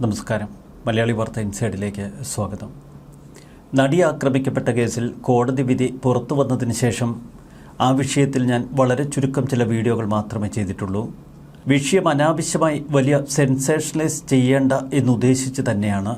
നമസ്കാരം. മലയാളി വാർത്ത ഇൻസൈഡിലേക്ക് സ്വാഗതം. നടി ആക്രമിക്കപ്പെട്ട കേസിൽ കോടതി വിധി പുറത്തു വന്നതിന് ശേഷം ആ വിഷയത്തിൽ ഞാൻ വളരെ ചുരുക്കം ചില വീഡിയോകൾ മാത്രമേ ചെയ്തിട്ടുള്ളൂ. വിഷയം അനാവശ്യമായി വലിയ സെൻസേഷനലൈസ് ചെയ്യേണ്ട എന്നുദ്ദേശിച്ച് തന്നെയാണ്.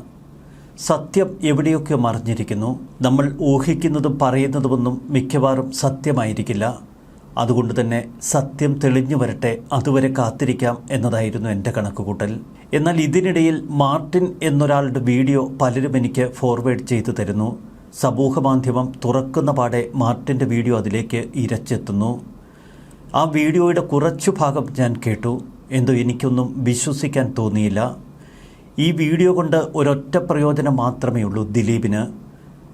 സത്യം എവിടെയൊക്കെ മറിഞ്ഞിരിക്കുന്നു. നമ്മൾ ഊഹിക്കുന്നതും പറയുന്നതുമൊന്നും മിക്കവാറും സത്യമായിരിക്കില്ല. അതുകൊണ്ട് തന്നെ സത്യം തെളിഞ്ഞു വരട്ടെ അതുവരെ കാത്തിരിക്കാം എന്നതായിരുന്നു എന്റെ കണക്കുകൂട്ടൽ. എന്നാൽ ഇതിനിടയിൽ മാർട്ടിൻ എന്നൊരാളുടെ വീഡിയോ പലരും എനിക്ക് ഫോർവേഡ് ചെയ്തു തരുന്നു. സമൂഹ മാധ്യമം തുറക്കുന്ന പാടെ മാർട്ടിന്റെ വീഡിയോ അതിലേക്ക് ഇരച്ചെത്തുന്നു. ആ വീഡിയോയുടെ കുറച്ചു ഭാഗം ഞാൻ കേട്ടു. എന്തോ എനിക്കൊന്നും വിശ്വസിക്കാൻ തോന്നിയില്ല. ഈ വീഡിയോ കൊണ്ട് ഒരൊറ്റ പ്രയോജനം മാത്രമേ ഉള്ളൂ ദിലീപിന്.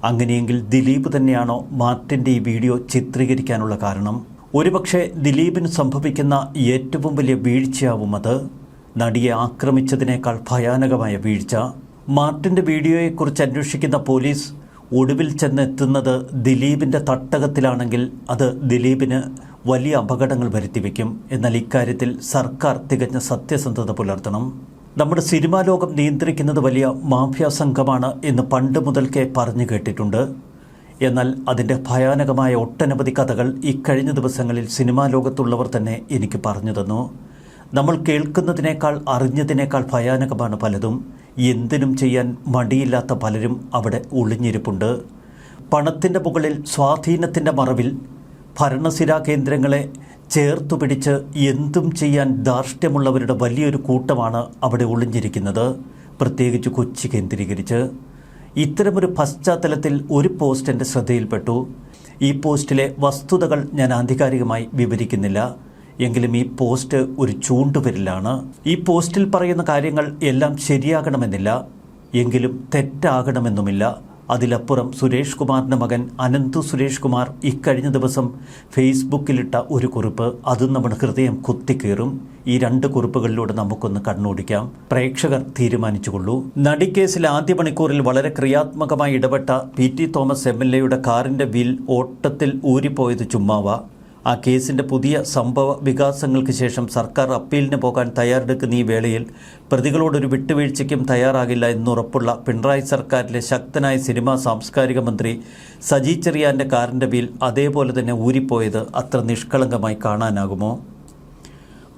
അങ്ങനെയെങ്കിൽ ദിലീപ് തന്നെയാണോ മാർട്ടിന്റെ ഈ വീഡിയോ ചിത്രീകരിക്കാനുള്ള കാരണം? ഒരുപക്ഷെ ദിലീപിന് സംഭവിക്കുന്ന ഏറ്റവും വലിയ വീഴ്ചയാവും അത്. നടിയെ ആക്രമിച്ചതിനേക്കാൾ ഭയാനകമായ വീഴ്ച. മാർട്ടിന്റെ വീഡിയോയെക്കുറിച്ച് അന്വേഷിക്കുന്ന പോലീസ് ഒടുവിൽ ചെന്നെത്തുന്നത് ദിലീപിന്റെ തട്ടകത്തിലാണെങ്കിൽ അത് ദിലീപിന് വലിയ അപകടങ്ങൾ വരുത്തിവെക്കും എന്നാൽ ഇക്കാര്യത്തിൽ സർക്കാർ തികഞ്ഞ സത്യസന്ധത പുലർത്തണം. നമ്മുടെ സിനിമാ ലോകം നിയന്ത്രിക്കുന്നത് വലിയ മാഫിയ സംഘമാണ് എന്ന് പണ്ട് മുതൽക്കേ പറഞ്ഞു കേട്ടിട്ടുണ്ട്. എന്നാൽ അതിന്റെ ഭയാനകമായ ഒട്ടനവധി കഥകൾ ഇക്കഴിഞ്ഞ ദിവസങ്ങളിൽ സിനിമാ ലോകത്തുള്ളവർ തന്നെ എനിക്ക് പറഞ്ഞു തന്നു നമ്മൾ കേൾക്കുന്നതിനേക്കാൾ അറിഞ്ഞതിനേക്കാൾ ഭയാനകമാണ് പലതും. എന്തിനും ചെയ്യാൻ മടിയില്ലാത്ത പലരും അവിടെ ഒളിഞ്ഞിരിപ്പുണ്ട്. പണത്തിന്റെ മുകളിൽ സ്വാധീനത്തിന്റെ മറവിൽ ഭരണസിരാ കേന്ദ്രങ്ങളെ ചേർത്തു പിടിച്ച് എന്തും ചെയ്യാൻ ധാർഷ്ട്യമുള്ളവരുടെ വലിയൊരു കൂട്ടമാണ് അവിടെ ഒളിഞ്ഞിരിക്കുന്നത്. പ്രത്യേകിച്ച് കൊച്ചി കേന്ദ്രീകരിച്ച്. ഇത്തരമൊരു പശ്ചാത്തലത്തിൽ ഒരു പോസ്റ്റ് എന്റെ ശ്രദ്ധയിൽപ്പെട്ടു. ഈ പോസ്റ്റിലെ വസ്തുതകൾ ഞാൻ ആധികാരികമായി വിവരിക്കുന്നില്ല. എങ്കിലും ഈ പോസ്റ്റ് ഒരു ചൂണ്ടുവിരലാണ്. ഈ പോസ്റ്റിൽ പറയുന്ന കാര്യങ്ങൾ എല്ലാം ശരിയാകണമെന്നില്ല. എങ്കിലും തെറ്റാകണമെന്നുമില്ല. അതിലപ്പുറം സുരേഷ് കുമാറിന്റെ മകൻ അനന്തു സുരേഷ് കുമാർ ഇക്കഴിഞ്ഞ ദിവസം ഫേസ്ബുക്കിലിട്ട ഒരു കുറിപ്പ്. അതും നമ്മുടെ ഹൃദയം കുത്തിക്കേറും. ഈ രണ്ട് കുറിപ്പുകളിലൂടെ നമുക്കൊന്ന് കണ്ണോടിക്കാം. പ്രേക്ഷകർ തീരുമാനിച്ചുകൊള്ളൂ. നടിക്കേസിൽ ആദ്യ മണിക്കൂറിൽ വളരെ ക്രിയാത്മകമായി ഇടപെട്ട P T Thomas M L എയുടെ കാറിന്റെ വീൽ ഓട്ടത്തിൽ ഊരിപ്പോയത് ചുമ്മാവ. ആ കേസിന്റെ പുതിയ സംഭവ വികാസങ്ങൾക്ക് ശേഷം സർക്കാർ അപ്പീലിന് പോകാൻ തയ്യാറെടുക്കുന്ന ഈ വേളയിൽ പ്രതികളോടൊരു വിട്ടുവീഴ്ചയ്ക്കും തയ്യാറാകില്ല എന്നുറപ്പുള്ള പിണറായി സർക്കാരിലെ ശക്തനായ സിനിമാ സാംസ്കാരിക മന്ത്രി സജി ചെറിയാന്റെ കാറിന്റെ വീൽ അതേപോലെ തന്നെ ഊരിപ്പോയത് അത്ര നിഷ്കളങ്കമായി കാണാനാകുമോ?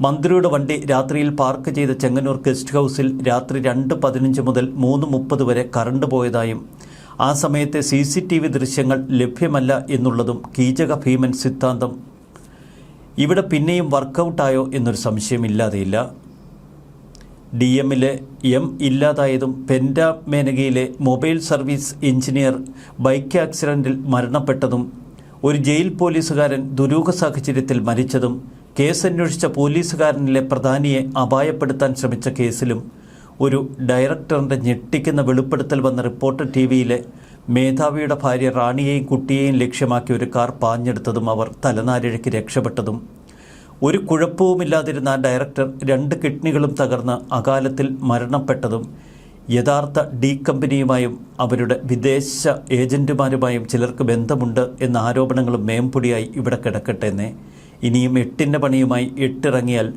മന്ത്രിയുടെ വണ്ടി രാത്രിയിൽ പാർക്ക് ചെയ്ത ചെങ്ങന്നൂർ ഗസ്റ്റ് ഹൗസിൽ രാത്രി രണ്ട് പതിനഞ്ച് മുതൽ മൂന്ന് മുപ്പത് വരെ കറണ്ട് പോയതായും ആ സമയത്തെ സി സി ടി വി ദൃശ്യങ്ങൾ ലഭ്യമല്ല എന്നുള്ളതും കീചക ഭീമൻ സിദ്ധാന്തം ഇവിടെ പിന്നെയും വർക്കൗട്ടായോ എന്നൊരു സംശയം ഇല്ലാതെയില്ല ഡി എമ്മിലെ എം ഇല്ലാതായതും പെൻഡ മേനകയിലെ മൊബൈൽ സർവീസ് എഞ്ചിനീയർ ബൈക്ക് ആക്സിഡന്റിൽ മരണപ്പെട്ടതും ഒരു ജയിൽ പോലീസുകാരൻ ദുരൂഹ സാഹചര്യത്തിൽ മരിച്ചതും കേസ് അന്വേഷിച്ച പോലീസുകാരനിലെ പ്രധാനിയെ അപായപ്പെടുത്താൻ ശ്രമിച്ച കേസിലും ഒരു ഡയറക്ടറിന്റെ ഞെട്ടിക്കുന്ന വെളിപ്പെടുത്തൽ വന്ന റിപ്പോർട്ടർ ടി വിയിലെ മേധാവിയുടെ ഭാര്യ റാണിയെയും കുട്ടിയെയും ലക്ഷ്യമാക്കി ഒരു കാർ പാഞ്ഞെടുത്തതും അവർ തലനാരിഴയ്ക്ക് രക്ഷപ്പെട്ടതും. ഒരു കുഴപ്പവുമില്ലാതിരുന്ന ആ ഡയറക്ടർ രണ്ട് കിഡ്നികളും തകർന്ന് അകാലത്തിൽ മരണപ്പെട്ടതും യഥാർത്ഥ ഡി കമ്പനിയുമായും അവരുടെ വിദേശ ഏജന്റുമാരുമായും ചിലർക്ക് ബന്ധമുണ്ട് എന്ന ആരോപണങ്ങളും മേമ്പൊടിയായി ഇവിടെ കിടക്കട്ടെ എന്നേ. ഇനിയും എട്ടിന്റെ പണിയുമായി എട്ടിറങ്ങിയാൽ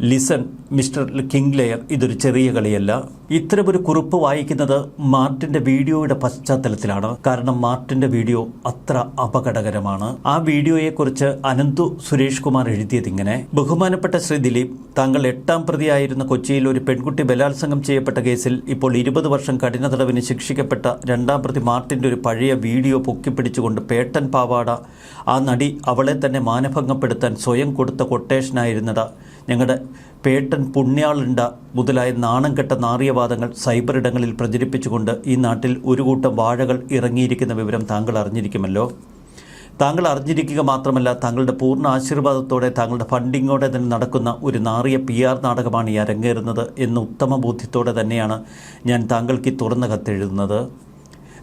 ലിസൺ മിസ്റ്റർ കിങ് ലെയർ ഇതൊരു ചെറിയ കളിയല്ല. ഇത്തരമൊരു കുറിപ്പ് വായിക്കുന്നത് മാർട്ടിന്റെ വീഡിയോയുടെ പശ്ചാത്തലത്തിലാണ്. കാരണം മാർട്ടിന്റെ വീഡിയോ അത്ര അപകടകരമാണ്. ആ വീഡിയോയെക്കുറിച്ച് അനന്തു സുരേഷ് കുമാർ എഴുതിയത് ഇങ്ങനെ. ബഹുമാനപ്പെട്ട ശ്രീ ദിലീപ് താങ്കൾ എട്ടാം പ്രതിയായിരുന്ന കൊച്ചിയിൽ ഒരു പെൺകുട്ടി ബലാത്സംഗം ചെയ്യപ്പെട്ട കേസിൽ ഇപ്പോൾ ഇരുപത് വർഷം കഠിന തടവിന് ശിക്ഷിക്കപ്പെട്ട രണ്ടാം പ്രതി മാർട്ടിന്റെ ഒരു പഴയ വീഡിയോ പൊക്കിപ്പിടിച്ചുകൊണ്ട് പേട്ടൻ പാവാട ആ നടി അവളെ തന്നെ മാനഭംഗപ്പെടുത്താൻ സ്വയം കൊടുത്ത കൊട്ടേഷനായിരുന്നത് ഞങ്ങളുടെ പേട്ടൻ പുണ്യാളുണ്ട മുതലായ നാണം കെട്ട നാറിയവാദങ്ങൾ സൈബർ ഇടങ്ങളിൽ പ്രചരിപ്പിച്ചുകൊണ്ട് ഈ നാട്ടിൽ ഒരു കൂട്ടം വാഴകൾ ഇറങ്ങിയിരിക്കുന്ന വിവരം താങ്കൾ അറിഞ്ഞിരിക്കുമല്ലോ? താങ്കൾ അറിഞ്ഞിരിക്കുക മാത്രമല്ല താങ്കളുടെ പൂർണ ആശീർവാദത്തോടെ താങ്കളുടെ ഫണ്ടിങ്ങോടെ തന്നെ നടക്കുന്ന ഒരു നാറിയ പി ആർ നാടകമാണ് ഈ അരങ്ങേറുന്നത് എന്ന ഉത്തമ ബോധ്യത്തോടെ തന്നെയാണ് ഞാൻ താങ്കൾക്ക് ഈ തുറന്ന കത്തെഴുതുന്നത്.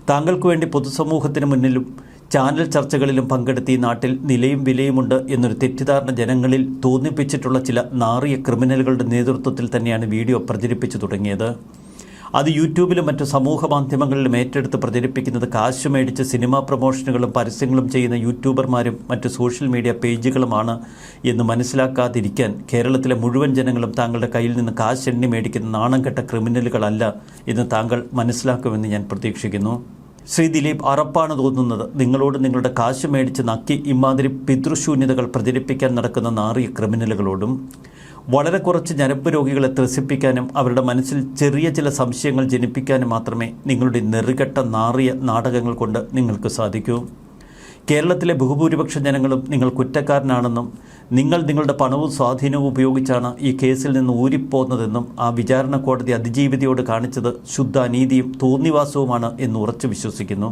താങ്കൾക്ക് വേണ്ടി പൊതുസമൂഹത്തിന് മുന്നിലും ചാനൽ ചർച്ചകളിലും പങ്കെടുത്ത് ഈ നാട്ടിൽ നിലയും വിലയുമുണ്ട് എന്നൊരു തെറ്റിദ്ധാരണ ജനങ്ങളിൽ തോന്നിപ്പിച്ചിട്ടുള്ള ചില നാറിയ ക്രിമിനലുകളുടെ നേതൃത്വത്തിൽ തന്നെയാണ് വീഡിയോ പ്രചരിപ്പിച്ചു തുടങ്ങിയത്. അത് യൂട്യൂബിലും മറ്റു സമൂഹ മാധ്യമങ്ങളിലും ഏറ്റെടുത്ത് പ്രചരിപ്പിക്കുന്നത് കാശ് മേടിച്ച് സിനിമാ പ്രൊമോഷനുകളും പരസ്യങ്ങളും ചെയ്യുന്ന യൂട്യൂബർമാരും മറ്റ് സോഷ്യൽ മീഡിയ പേജുകളുമാണ് എന്ന് മനസ്സിലാക്കാതിരിക്കാൻ കേരളത്തിലെ മുഴുവൻ ജനങ്ങളും താങ്കളുടെ കയ്യിൽ നിന്ന് കാശ് എണ്ണി മേടിക്കുന്ന നാണം കെട്ട ക്രിമിനലുകളല്ല എന്ന് താങ്കൾ മനസ്സിലാക്കുമെന്ന് ഞാൻ പ്രതീക്ഷിക്കുന്നു. ശ്രീ ദിലീപ് അറപ്പാണ് തോന്നുന്നത്. നിങ്ങളോട് നിങ്ങളുടെ കാശ് മേടിച്ച് നക്കി ഇമാതിരി പിതൃശൂന്യതകൾ പ്രചരിപ്പിക്കാൻ നടക്കുന്ന നാറിയ ക്രിമിനലുകളോടും വളരെ കുറച്ച് ഞരമ്പ് രോഗികളെ ത്രസിപ്പിക്കാനും അവരുടെ മനസ്സിൽ ചെറിയ ചില സംശയങ്ങൾ ജനിപ്പിക്കാനും മാത്രമേ നിങ്ങളുടെ നെറുകെട്ട നാറിയ നാടകങ്ങൾ കൊണ്ട് നിങ്ങൾക്ക് സാധിക്കൂ. കേരളത്തിലെ ബഹുഭൂരിപക്ഷ ജനങ്ങളും നിങ്ങൾ കുറ്റക്കാരനാണെന്നും നിങ്ങൾ നിങ്ങളുടെ പണവും സ്വാധീനവും ഉപയോഗിച്ചാണ് ഈ കേസിൽ നിന്ന് ഊരിപ്പോന്നതെന്നും ആ വിചാരണ കോടതി അതിജീവിതയോട് കാണിച്ചത് ശുദ്ധ അനീതിയും തോന്നിവാസവുമാണ് എന്ന് ഉറച്ചു വിശ്വസിക്കുന്നു.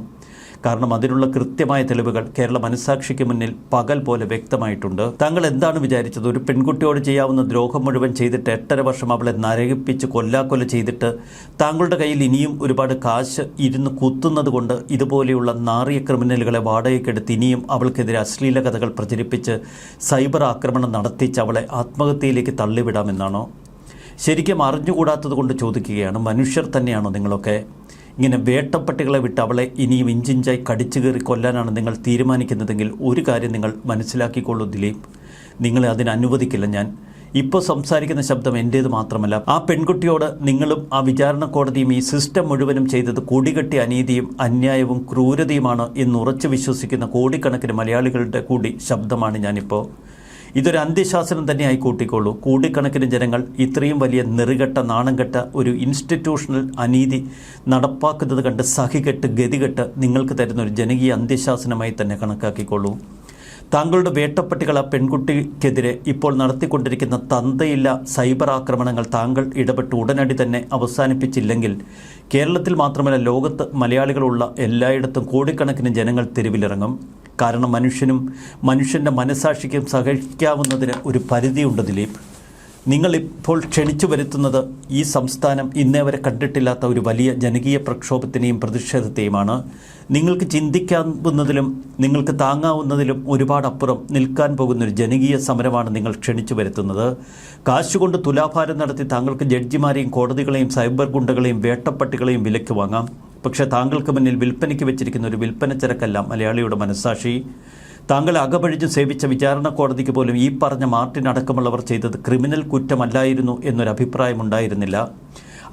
കാരണം അതിനുള്ള കൃത്യമായ തെളിവുകൾ കേരള മനസാക്ഷിക്ക് മുന്നിൽ പകൽ പോലെ വ്യക്തമായിട്ടുണ്ട്. താങ്കൾ എന്താണ് വിചാരിച്ചത്? ഒരു പെൺകുട്ടിയോട് ചെയ്യാവുന്ന ദ്രോഹം മുഴുവൻ ചെയ്തിട്ട് എട്ടര വർഷം അവളെ നരകിപ്പിച്ച് കൊല്ലാക്കൊല ചെയ്തിട്ട് താങ്കളുടെ കയ്യിൽ ഇനിയും ഒരുപാട് കാശ് ഇരുന്ന് കുത്തുന്നത് കൊണ്ട് ഇതുപോലെയുള്ള നാറിയ ക്രിമിനലുകളെ വാടകയ്ക്കെടുത്ത് ഇനിയും അവൾക്കെതിരെ അശ്ലീല കഥകൾ പ്രചരിപ്പിച്ച് സൈബർ ആക്രമണം നടത്തിച്ച് അവളെ ആത്മഹത്യയിലേക്ക് തള്ളിവിടാമെന്നാണോ? ശരിക്കും അറിഞ്ഞുകൂടാത്തത് കൊണ്ട് ചോദിക്കുകയാണ്. മനുഷ്യർ തന്നെയാണോ നിങ്ങളൊക്കെ? ഇങ്ങനെ വേട്ടപ്പട്ടികളെ വിട്ട് അവളെ ഇനിയും ഇഞ്ചിഞ്ചായി കടിച്ചു കയറി കൊല്ലാനാണ് നിങ്ങൾ തീരുമാനിക്കുന്നതെങ്കിൽ ഒരു കാര്യം നിങ്ങൾ മനസ്സിലാക്കിക്കൊള്ളൂ ദിലീപ്. നിങ്ങളെ അതിന് അനുവദിക്കില്ല ഞാൻ. ഇപ്പോൾ സംസാരിക്കുന്ന ശബ്ദം എന്റേത് മാത്രമല്ല ആ പെൺകുട്ടിയോട് നിങ്ങളും ആ വിചാരണ കോടതിയും ഈ സിസ്റ്റം മുഴുവനും ചെയ്തത് കൊടികെട്ടി അനീതിയും അന്യായവും ക്രൂരതയുമാണ് എന്ന് ഉറച്ചു വിശ്വസിക്കുന്ന കോടിക്കണക്കിന് മലയാളികളുടെ കൂടി ശബ്ദമാണ് ഞാനിപ്പോൾ ഇതൊരു അന്ത്യശാസനം തന്നെയായി കൂട്ടിക്കോളൂ കോടിക്കണക്കിന് ജനങ്ങൾ ഇത്രയും വലിയ നെറുകെട്ട നാണംകെട്ട ഒരു ഇൻസ്റ്റിറ്റ്യൂഷണൽ അനീതി നടപ്പാക്കുന്നത് കണ്ട് സഹികെട്ട് ഗതികെട്ട് നിങ്ങൾക്ക് തരുന്ന ഒരു ജനകീയ അന്ത്യശാസനമായി തന്നെ കണക്കാക്കിക്കൊള്ളൂ. താങ്കളുടെ വേട്ടപ്പട്ടികൾ ആ പെൺകുട്ടിക്കെതിരെ ഇപ്പോൾ നടത്തിക്കൊണ്ടിരിക്കുന്ന തന്തയില്ല സൈബർ ആക്രമണങ്ങൾ താങ്കൾ ഇടപെട്ട് ഉടനടി തന്നെ അവസാനിപ്പിച്ചില്ലെങ്കിൽ കേരളത്തിൽ മാത്രമല്ല ലോകത്ത് മലയാളികളുള്ള എല്ലായിടത്തും കോടിക്കണക്കിന് ജനങ്ങൾ തെരുവിലിറങ്ങും. കാരണം മനുഷ്യനും മനുഷ്യന്റെ മനസാക്ഷിക്കും സഹിക്കാവുന്നതിന് ഒരു പരിധിയുണ്ട് ദിലീപ്. നിങ്ങളിപ്പോൾ ക്ഷണിച്ചു വരുത്തുന്നത് ഈ സംസ്ഥാനം ഇന്നേ വരെ കണ്ടിട്ടില്ലാത്ത ഒരു വലിയ ജനകീയ പ്രക്ഷോഭത്തിനെയും പ്രതിഷേധത്തെയുമാണ്. നിങ്ങൾക്ക് ചിന്തിക്കാവുന്നതിലും നിങ്ങൾക്ക് താങ്ങാവുന്നതിലും ഒരുപാട് അപ്പുറം നിൽക്കാൻ പോകുന്ന ഒരു ജനകീയ സമരമാണ് നിങ്ങൾ ക്ഷണിച്ചു വരുത്തുന്നത്. കാശുകൊണ്ട് തുലാഭാരം നടത്തി താങ്കൾക്ക് ജഡ്ജിമാരെയും കോടതികളെയും സൈബർ ഗുണ്ടകളെയും വേട്ടപ്പട്ടികളെയും വിലയ്ക്ക് വാങ്ങാം. പക്ഷേ താങ്കൾക്ക് മുന്നിൽ വിൽപ്പനയ്ക്ക് വെച്ചിരിക്കുന്ന ഒരു വിൽപ്പന ചരക്കല്ല മലയാളിയുടെ മനസ്സാക്ഷി. താങ്കൾ അകപഴിച്ച് സേവിച്ച വിചാരണ കോടതിക്ക് പോലും ഈ പറഞ്ഞ മാർട്ടിൻ അടക്കമുള്ളവർ ചെയ്തത് ക്രിമിനൽ കുറ്റമല്ലായിരുന്നു എന്നൊരു അഭിപ്രായമുണ്ടായിരുന്നില്ല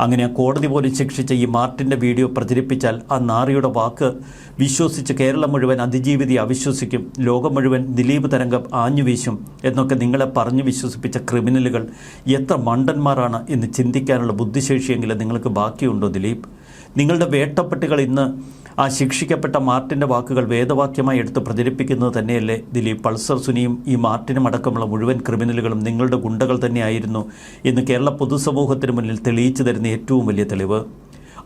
അങ്ങനെ കോടതി പോലും ശിക്ഷിച്ച ഈ മാർട്ടിന്റെ വീഡിയോ പ്രചരിപ്പിച്ചാൽ ആ നാറിയുടെ വാക്ക് വിശ്വസിച്ച് കേരളം മുഴുവൻ അതിജീവിതി അവിശ്വസിക്കും ലോകം മുഴുവൻ ദിലീപ് തരംഗം ആഞ്ഞുവീശും എന്നൊക്കെ നിങ്ങളെ പറഞ്ഞു വിശ്വസിപ്പിച്ച ക്രിമിനലുകൾ എത്ര മണ്ടന്മാരാണ് എന്ന് ചിന്തിക്കാനുള്ള ബുദ്ധിശേഷിയെങ്കിലും നിങ്ങൾക്ക് ബാക്കിയുണ്ടോ ദിലീപ്? നിങ്ങളുടെ വേട്ടപ്പെട്ടികൾ ഇന്ന് ആ ശിക്ഷിക്കപ്പെട്ട മാർട്ടിന്റെ വാക്കുകൾ വേദവാക്യമായി എടുത്ത് പ്രചരിപ്പിക്കുന്നത് തന്നെയല്ലേ? ദിലീപ് പൾസർ സുനിയും ഈ മാർട്ടിനും അടക്കമുള്ള മുഴുവൻ ക്രിമിനലുകളും നിങ്ങളുടെ ഗുണ്ടകൾ തന്നെയായിരുന്നു എന്ന് കേരള പൊതുസമൂഹത്തിന് മുന്നിൽ തെളിയിച്ചു തരുന്ന ഏറ്റവും വലിയ തെളിവ്.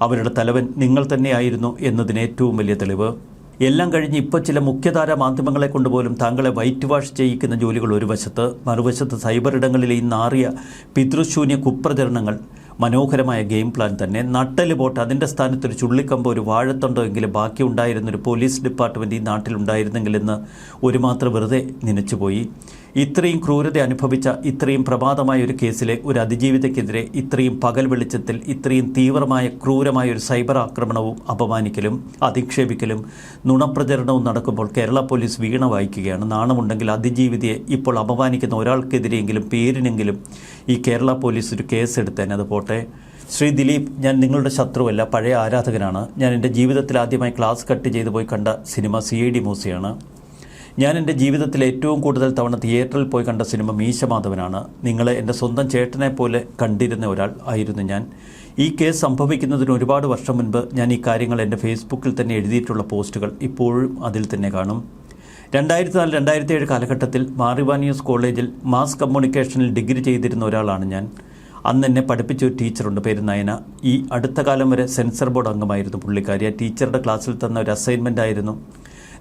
അവരുടെ തലവൻ നിങ്ങൾ തന്നെയായിരുന്നു എന്നതിന് ഏറ്റവും വലിയ തെളിവ്. എല്ലാം കഴിഞ്ഞ് ഇപ്പോൾ ചില മുഖ്യധാര മാധ്യമങ്ങളെ കൊണ്ടുപോലും താങ്കളെ വൈറ്റ് വാഷ് ചെയ്യിക്കുന്ന ജോലികൾ ഒരു വശത്ത് മറുവശത്ത് സൈബർ ഇടങ്ങളിലെ ഈ നാറിയ പിതൃശൂന്യ കുപ്രചരണങ്ങൾ മനോഹരമായ ഗെയിം പ്ലാൻ തന്നെ. നട്ടൽ പോട്ട് അതിന്റെ സ്ഥാനത്ത് ഒരു ചുള്ളിക്കമ്പോ ഒരു വാഴത്തണ്ടോ എങ്കിലും ബാക്കി ഉണ്ടായിരുന്നൊരു പോലീസ് ഡിപ്പാർട്ട്മെന്റ് ഈ നാട്ടിലുണ്ടായിരുന്നെങ്കിലെന്ന് ഒരു മാത്രം വെറുതെ നനച്ചുപോയി. ഇത്രയും ക്രൂരത അനുഭവിച്ച ഇത്രയും പ്രഭാതമായ ഒരു കേസിലെ ഒരു അതിജീവിതയ്ക്കെതിരെ ഇത്രയും പകൽ വെളിച്ചത്തിൽ ഇത്രയും തീവ്രമായ ക്രൂരമായ ഒരു സൈബർ ആക്രമണവും അപമാനിക്കലും അധിക്ഷേപിക്കലും നുണപ്രചരണവും നടക്കുമ്പോൾ കേരള പോലീസ് വീണ വായിക്കുകയാണ്. നാണമുണ്ടെങ്കിൽ അതിജീവിതയെ ഇപ്പോൾ അപമാനിക്കുന്ന ഒരാൾക്കെതിരെയെങ്കിലും പേരിനെങ്കിലും ഈ കേരള പോലീസ് ഒരു കേസ് എടുത്തേനെ അത് പോട്ടെ. ശ്രീ ദിലീപ് ഞാൻ നിങ്ങളുടെ ശത്രുവല്ല പഴയ ആരാധകനാണ്. ഞാൻ എന്റെ ജീവിതത്തിൽ ആദ്യമായി ക്ലാസ് കട്ട് ചെയ്തു പോയി കണ്ട സിനിമ സി ഐ ഡി മൂസിയാണ്. ഞാൻ എന്റെ ജീവിതത്തിൽ ഏറ്റവും കൂടുതൽ തവണ തിയേറ്ററിൽ പോയി കണ്ട സിനിമ മീശമാധവനാണ്. നിങ്ങളെ എന്റെ സ്വന്തം ചേട്ടനെ പോലെ കണ്ടിരുന്ന ഒരാൾ ആയിരുന്നു ഞാൻ. ഈ കേസ് സംഭവിക്കുന്നതിന് ഒരുപാട് വർഷം മുൻപ് ഞാൻ ഈ കാര്യങ്ങൾ എന്റെ ഫേസ്ബുക്കിൽ തന്നെ എഴുതിയിട്ടുള്ള പോസ്റ്റുകൾ ഇപ്പോഴും അതിൽ തന്നെ കാണും. രണ്ടായിരത്തി നാല് രണ്ടായിരത്തി ഏഴ് കാലഘട്ടത്തിൽ മാറിവാനിയസ് കോളേജിൽ മാസ് കമ്മ്യൂണിക്കേഷനിൽ ഡിഗ്രി ചെയ്തിരുന്ന ഒരാളാണ് ഞാൻ. അന്ന് എന്നെ പഠിപ്പിച്ച ഒരു ടീച്ചറുണ്ട് പേര് നയന. ഈ അടുത്ത കാലം വരെ സെൻസർ ബോർഡ് അംഗമായിരുന്നു പുള്ളിക്കാരി. ആ ടീച്ചറുടെ ക്ലാസ്സിൽ തന്ന ഒരു അസൈൻമെന്റ് ആയിരുന്നു.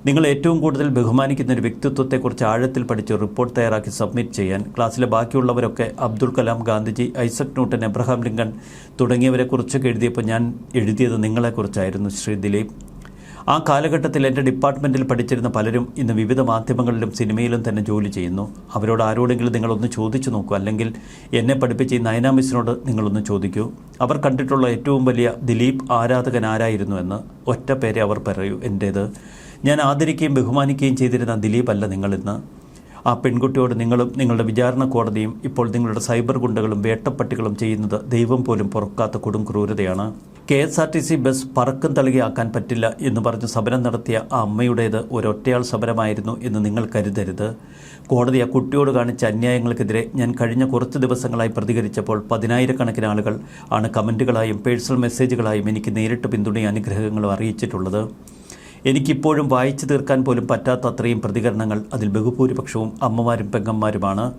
നിങ്ങൾ ഏറ്റവും കൂടുതൽ ബഹുമാനിക്കുന്ന ഒരു വ്യക്തിത്വത്തെക്കുറിച്ച് ആഴത്തിൽ പഠിച്ച് റിപ്പോർട്ട് തയ്യാറാക്കി സബ്മിറ്റ് ചെയ്യാൻ ക്ലാസ്സിലെ ബാക്കിയുള്ളവരൊക്കെ Abdul Kalam Gandhiji Isaac Newton Abraham Lincoln തുടങ്ങിയവരെക്കുറിച്ചൊക്കെ എഴുതിയപ്പോൾ ഞാൻ എഴുതിയത് നിങ്ങളെക്കുറിച്ചായിരുന്നു ശ്രീ ദിലീപ്. ആ കാലഘട്ടത്തിൽ എന്റെ ഡിപ്പാർട്ട്മെന്റിൽ പഠിച്ചിരുന്ന പലരും ഇന്ന് വിവിധ മാധ്യമങ്ങളിലും സിനിമയിലും തന്നെ ജോലി ചെയ്യുന്നു. അവരോട് ആരോടെങ്കിലും നിങ്ങളൊന്ന് ചോദിച്ചു നോക്കൂ അല്ലെങ്കിൽ എന്നെ പഠിപ്പിച്ച ഈ നയന മിസ്സിനോട് നിങ്ങളൊന്ന് ചോദിക്കൂ. അവർ കണ്ടിട്ടുള്ള ഏറ്റവും വലിയ ദിലീപ് ആരാധകൻ ആരായിരുന്നു എന്ന് ഒറ്റ പേരെ അവർ പറയൂ എന്റേത് ഞാൻ ആദരിക്കുകയും ബഹുമാനിക്കുകയും ചെയ്തിരുന്ന ദിലീപ് അല്ല നിങ്ങളിന്ന് ആ പെൺകുട്ടിയോട് നിങ്ങളും നിങ്ങളുടെ വിചാരണ കോടതിയും ഇപ്പോൾ നിങ്ങളുടെ സൈബർ ഗുണ്ടകളും വേട്ടപ്പട്ടികളും ചെയ്യുന്നത് ദൈവം പോലും പൊറുക്കാത്ത കൊടും ക്രൂരതയാണ്. K S R T C bus പറക്കം തളികയാക്കാൻ പറ്റില്ല എന്ന് പറഞ്ഞ് സമരം നടത്തിയ ആ അമ്മയുടേത് ഒരൊറ്റയാൾ സമരമായിരുന്നു എന്ന് നിങ്ങൾ കരുതരുത്. കോടതി ആ കുട്ടിയോട് കാണിച്ച അന്യായങ്ങൾക്കെതിരെ ഞാൻ കഴിഞ്ഞ കുറച്ച് ദിവസങ്ങളായി പ്രതികരിച്ചപ്പോൾ പതിനായിരക്കണക്കിന് ആളുകൾ ആണ് കമന്റുകളായും പേഴ്സണൽ മെസ്സേജുകളായും എനിക്ക് നേരിട്ട് പിന്തുണയും അനുഗ്രഹങ്ങളും അറിയിച്ചിട്ടുള്ളത്. എനിക്കിപ്പോഴും വായിച്ചു തീർക്കാൻ പോലും പറ്റാത്ത അത്രയും പ്രതികരണങ്ങൾ അതിൽ ബഹുഭൂരിപക്ഷവും അമ്മമാരും പെങ്ങന്മാരുമാണ്.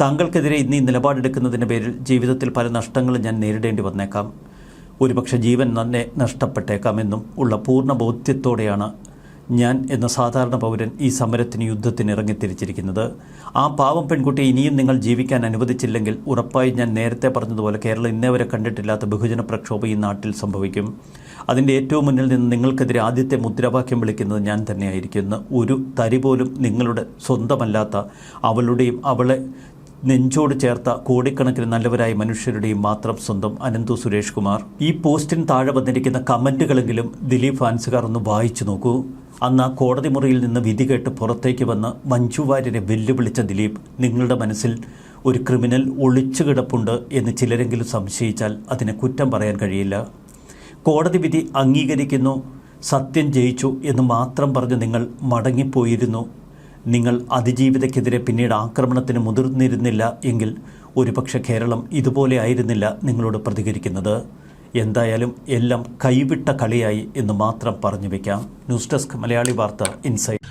താങ്കൾക്കെതിരെ ഇന്ന് നിലപാടെടുക്കുന്നതിന്റെ പേരിൽ ജീവിതത്തിൽ പല നഷ്ടങ്ങളും ഞാൻ നേരിടേണ്ടി വന്നേക്കാം. ഒരുപക്ഷെ ജീവൻ തന്നെ നഷ്ടപ്പെട്ടേക്കാമെന്നും ഉള്ള പൂർണ ബോധ്യത്തോടെയാണ് ഞാൻ എന്ന സാധാരണ പൗരൻ ഈ സമരത്തിന് യുദ്ധത്തിന് ഇറങ്ങിത്തിരിച്ചിരിക്കുന്നത്. ആ പാവം പെൺകുട്ടി ഇനിയും നിങ്ങൾ ജീവിക്കാൻ അനുവദിച്ചില്ലെങ്കിൽ ഉറപ്പായി ഞാൻ നേരത്തെ പറഞ്ഞതുപോലെ കേരളം ഇന്നേവരെ കണ്ടിട്ടില്ലാത്ത ബഹുജന പ്രക്ഷോഭം ഈ നാട്ടിൽ സംഭവിക്കും. അതിന്റെ ഏറ്റവും മുന്നിൽ നിന്ന് നിങ്ങൾക്കെതിരെ ആദ്യത്തെ മുദ്രാവാക്യം വിളിക്കുന്നത് ഞാൻ തന്നെയായിരിക്കും ഒരു തരി പോലും നിങ്ങളുടെ സ്വന്തമല്ലാത്ത അവളുടെയും അവളെ നെഞ്ചോട് ചേർത്ത കോടിക്കണക്കിന് നല്ലവരായ മനുഷ്യരുടെയും മാത്രം സ്വന്തം അനന്തു സുരേഷ് കുമാർ. ഈ പോസ്റ്റിന് താഴെ വന്നിരിക്കുന്ന കമന്റുകളെങ്കിലും ദിലീപ് ഫാൻസുകാർ ഒന്ന് വായിച്ചു നോക്കൂ. അന്ന് ആ കോടതി മുറിയിൽ നിന്ന് വിധി കേട്ട് പുറത്തേക്ക് വന്ന് മഞ്ജു വാര്യരെ വെല്ലുവിളിച്ച ദിലീപ് നിങ്ങളുടെ മനസ്സിൽ ഒരു ക്രിമിനൽ ഒളിച്ചു കിടപ്പുണ്ട് എന്ന് ചിലരെങ്കിലും സംശയിച്ചാൽ അതിനെ കുറ്റം പറയാൻ കഴിയില്ല. കോടതി വിധി അംഗീകരിക്കുന്നു. സത്യം ജയിച്ചു എന്ന് മാത്രം പറഞ്ഞ് നിങ്ങൾ മടങ്ങിപ്പോയിരുന്നു. നിങ്ങൾ അതിജീവിതക്കെതിരെ പിന്നീട് ആക്രമണത്തിന് മുതിർന്നിരുന്നില്ല എങ്കിൽ ഒരുപക്ഷെ കേരളം ഇതുപോലെ ആയിരുന്നില്ല നിങ്ങളോട് പ്രതികരിക്കുന്നത്. എന്തായാലും എല്ലാം കൈവിട്ട കളിയായി എന്ന് മാത്രം പറഞ്ഞു വയ്ക്കാം ന്യൂസ് ഡെസ്ക് മലയാളി വാർത്ത ഇൻസൈറ്റ്